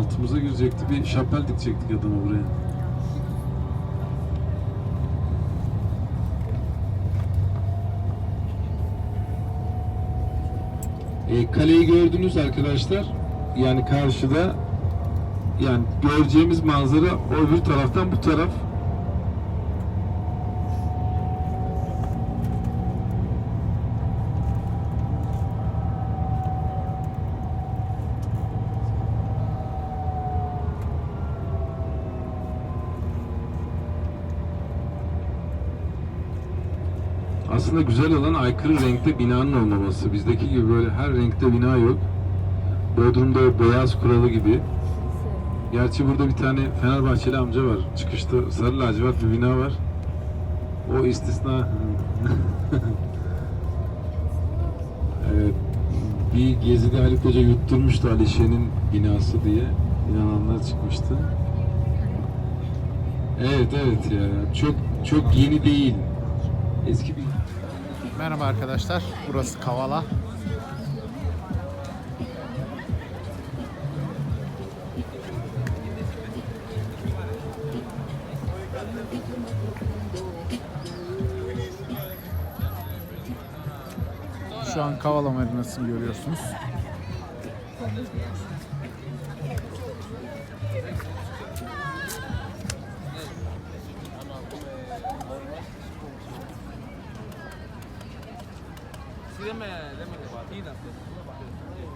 altımıza girecekti. Bir şapel dikecektik adama buraya. E, kaleyi gördünüz arkadaşlar. Yani karşıda yani göreceğimiz manzara öbür taraftan bu taraf. Aslında güzel olan aykırı renkte binanın olmaması. Bizdeki gibi böyle her renkte bina yok. Bodrum'da o beyaz kuralı gibi. Gerçi burada bir tane Fenerbahçeli amca var. Çıkışta sarı lacivert bir bina var. O istisna. evet. Bir gezide Ali Koca yutturmuştu Alişe'nin binası diye. İnananlar çıkmıştı. Evet evet ya. Çok çok yeni değil. Eski bir Merhaba arkadaşlar. Burası Kavala. Şu an Kavala Marinası'nı görüyorsunuz. Sí, deme, deme batida. pues.